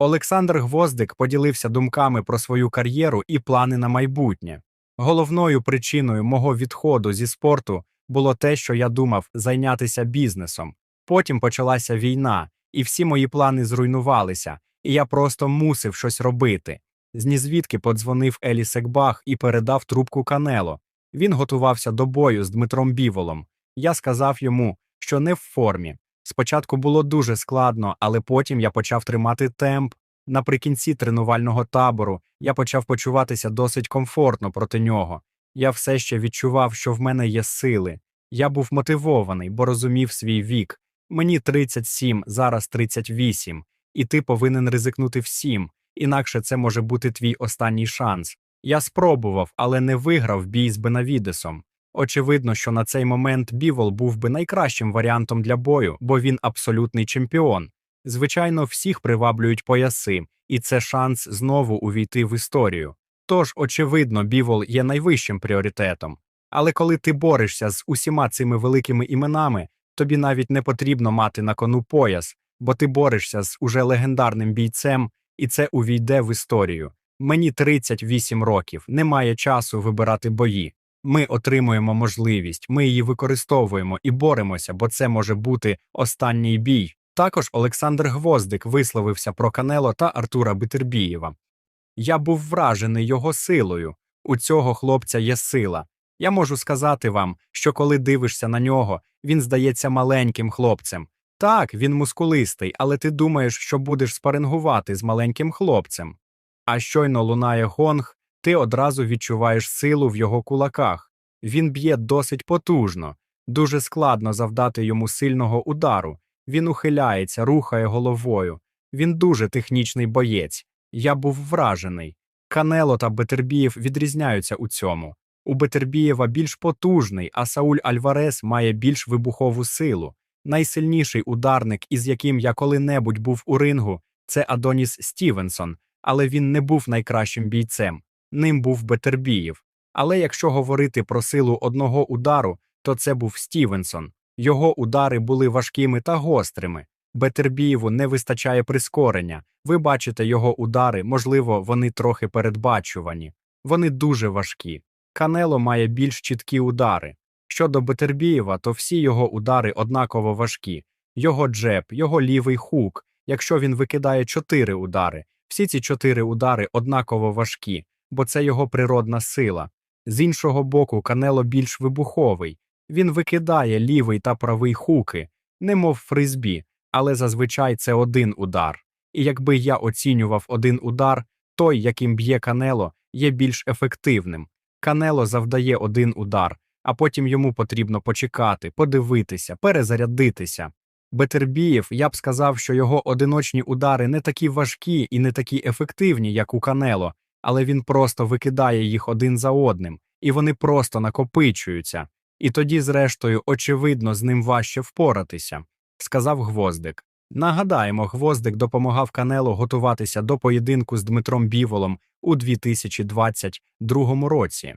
Олександр Гвоздик поділився думками про свою кар'єру і плани на майбутнє. Головною причиною мого відходу зі спорту було те, що я думав зайнятися бізнесом. Потім почалася війна, і всі мої плани зруйнувалися, і я просто мусив щось робити. Знізвідки подзвонив Елі Секбах і передав трубку Канело. Він готувався до бою з Дмитром Біволом. Я сказав йому, що не в формі. Спочатку було дуже складно, але потім я почав тримати темп. Наприкінці тренувального табору я почав почуватися досить комфортно проти нього. Я все ще відчував, що в мене є сили. Я був мотивований, бо розумів свій вік. Мені 37, зараз 38, і ти повинен ризикнути всім, інакше це може бути твій останній шанс. Я спробував, але не виграв бій з Бенавідесом. Очевидно, що на цей момент Бівол був би найкращим варіантом для бою, бо він абсолютний чемпіон. Звичайно, всіх приваблюють пояси, і це шанс знову увійти в історію. Тож, очевидно, Бівол є найвищим пріоритетом. Але коли ти борешся з усіма цими великими іменами, тобі навіть не потрібно мати на кону пояс, бо ти борешся з уже легендарним бійцем, і це увійде в історію. Мені 38 років, немає часу вибирати бої. Ми отримуємо можливість, ми її використовуємо і боремося, бо це може бути останній бій. Також Олександр Гвоздик висловився про Канело та Артура Битербієва. Я був вражений його силою. У цього хлопця є сила. Я можу сказати вам, що коли дивишся на нього, він здається маленьким хлопцем. Так, він мускулистий, але ти думаєш, що будеш спарингувати з маленьким хлопцем. А щойно лунає гонг, ти одразу відчуваєш силу в його кулаках. Він б'є досить потужно, дуже складно завдати йому сильного удару. Він ухиляється, рухає головою. Він дуже технічний боєць. Я був вражений. Канело та Бетербієв відрізняються у цьому. У Бетербієва більш потужний, а Сауль Альварес має більш вибухову силу. Найсильніший ударник, із яким я коли-небудь був у рингу, це Адоніс Стівенсон, але він не був найкращим бійцем. Ним був Бетербієв. Але якщо говорити про силу одного удару, то це був Стівенсон. Його удари були важкими та гострими. Бетербієву не вистачає прискорення. Ви бачите його удари, можливо, вони трохи передбачувані. Вони дуже важкі. Канело має більш чіткі удари. Щодо Бетербієва, то всі його удари однаково важкі. Його джеб, його лівий хук. Якщо він викидає чотири удари, всі ці чотири удари однаково важкі, бо це його природна сила. З іншого боку, Канело більш вибуховий. Він викидає лівий та правий хуки, немов фризбі, але зазвичай це один удар. І якби я оцінював один удар, той, яким б'є Канело, є більш ефективним. Канело завдає один удар, а потім йому потрібно почекати, подивитися, перезарядитися. Бетербієв, я б сказав, що його одиночні удари не такі важкі і не такі ефективні, як у Канело, але він просто викидає їх один за одним, і вони просто накопичуються. І тоді, зрештою, очевидно, з ним важче впоратися, сказав Гвоздик. Нагадаємо, Гвоздик допомагав Канело готуватися до поєдинку з Дмитром Біволом у 2022 році.